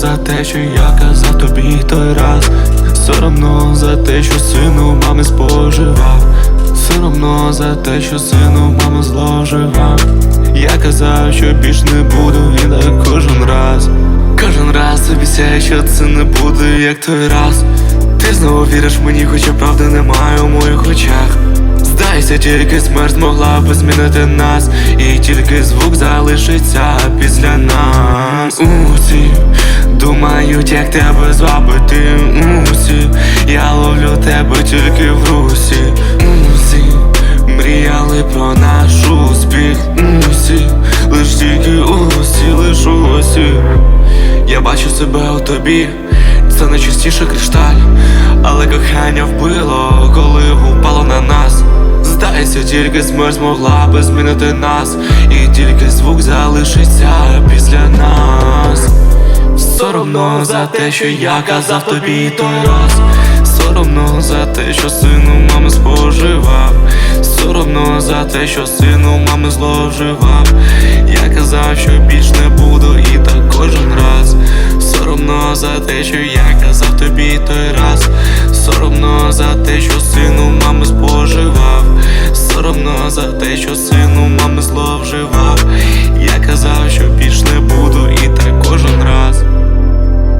за те, що я казав тобі той раз. Соромно за те, що сину мами споживав. Соромно за те, що сину мами зложивав. Я казав, що більш не буду, і так кожен раз. Що це не буде, як той раз. Ти знову віриш мені, хоча правди немає у моїх очах. Здайся, тільки смерть могла би змінити нас, і тільки звук залишиться після нас. Усі думають, як тебе звабити. Усі, я ловлю тебе тільки в русі. Усі мріяли про наш успіх. Себе у тобі, це найчистіше кришталь, але кохання вбило, коли впало на нас. Здайся, тільки смерть змогла би змінити нас, і тільки звук залишиться після нас. Соромно за те, що я казав тобі той раз. Соромно за те, що сину мами споживав. Соромно за те, що сину мами зложивав. Я казав, що більш не буду, і так кожен раз. За те, що я казав тобі той раз. Соромно за те, що сину мами споживав. Соромно за те, що сину мами зловживав. Я казав, що більш